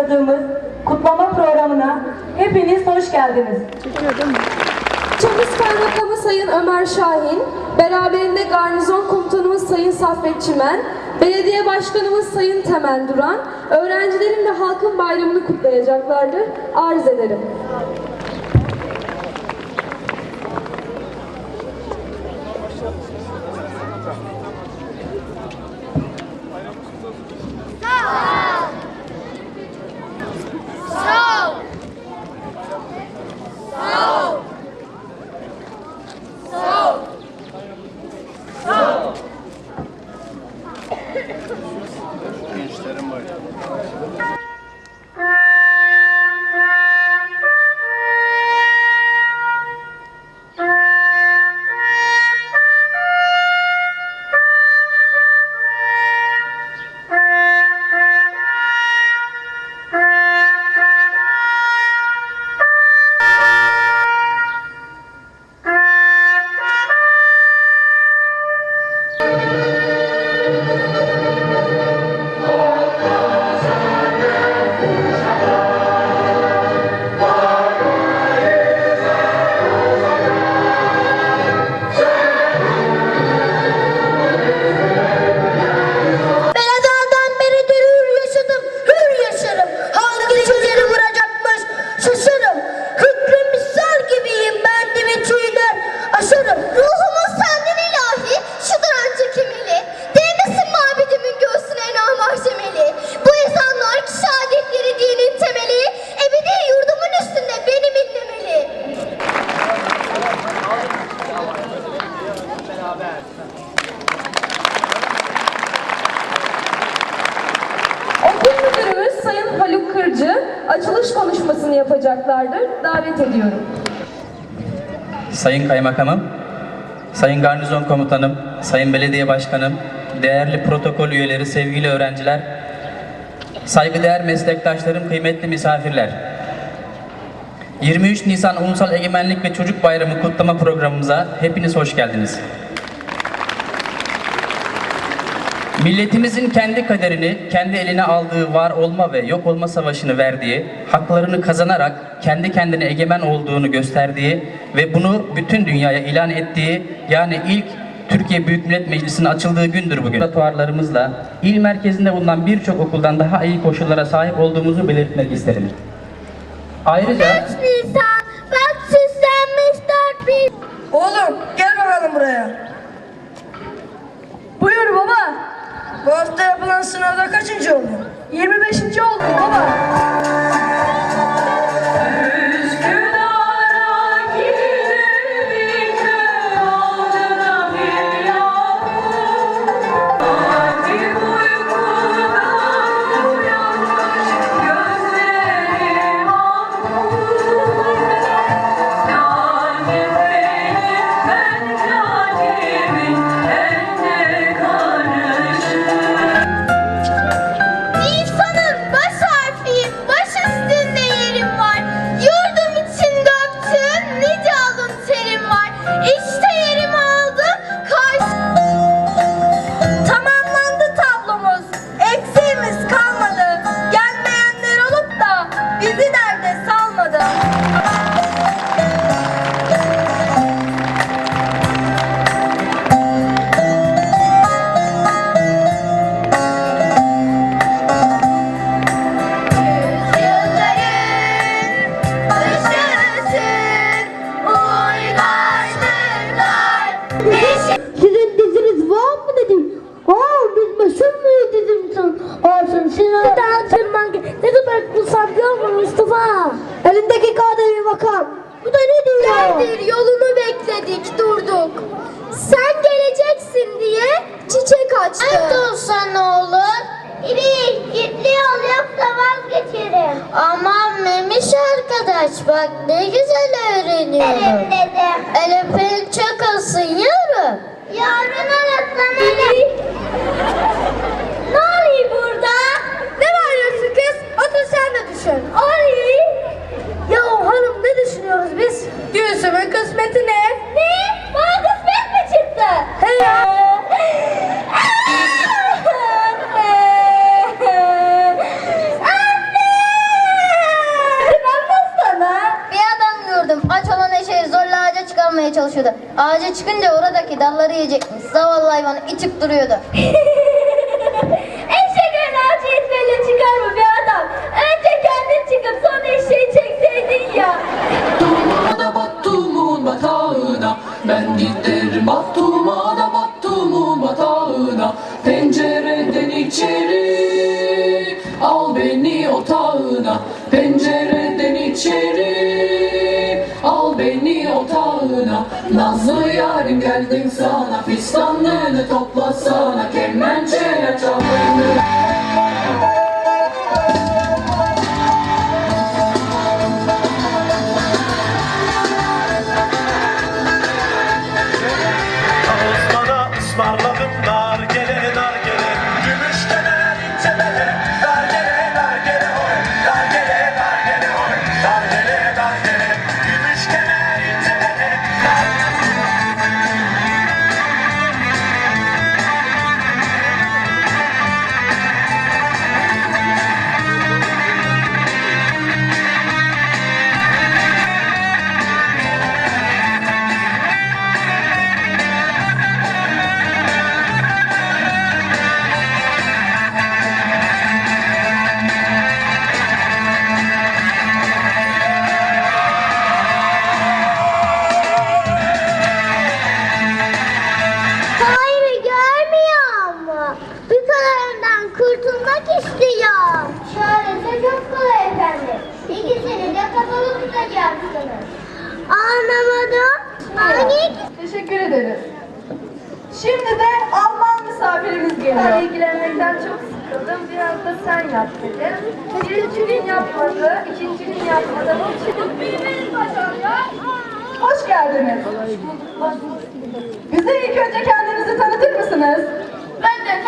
hazırladığımız kutlama programına hepiniz hoş geldiniz. Çamış Kaymakamı Sayın Ömer Şahin, beraberinde Garnizon Komutanımız Sayın Saffet Çimen, Belediye Başkanımız Sayın Temel Duran, öğrencilerin ve halkın bayramını kutlayacaklardır. Arz ederim. Konuşmasını yapacaklardır. Davet ediyorum. Sayın Kaymakamım, Sayın Garnizon Komutanım, Sayın Belediye Başkanım, değerli protokol üyeleri, sevgili öğrenciler, saygıdeğer meslektaşlarım, kıymetli misafirler. 23 Nisan Ulusal Egemenlik ve Çocuk Bayramı kutlama programımıza hepiniz hoş geldiniz. Milletimizin kendi kaderini kendi eline aldığı var olma ve yok olma savaşını verdiği, haklarını kazanarak kendi kendine egemen olduğunu gösterdiği ve bunu bütün dünyaya ilan ettiği yani ilk Türkiye Büyük Millet Meclisi'nin açıldığı gündür bugün. Laboratuvarlarımızla il merkezinde bulunan birçok okuldan daha iyi koşullara sahip olduğumuzu belirtmek isterim. Ayrıca Nisan, bak süslenmiş dört bin. Oğlum gel bakalım buraya. Buyur baba. Bu hafta yapılan sınavda kaçıncı oldun? 25. oldum baba. Arkadaş bak ne güzel öğreniyorum. Elim dedim. Elif'in çakılsın yarın. Yarın öğretmenim. Çalışıyordu. Ağaca çıkınca oradaki dalları yiyecekmiş. Zavallı hayvanı itip duruyordu. yarim geldim sana Fistanlığını toplasana Kemençeyle çal Anlamadım. Hangi? Teşekkür ederiz. Şimdi de Alman misafirimiz geliyor. Ben ilgilenmekten çok sıkıldım. Biraz da sen yap dedi. Birinci gün yapmadı, ikinci gün yapmadı. Çıkıp bilmeyiz ya. Hoş geldiniz. Bize ilk önce kendinizi tanıtır mısınız? Ben de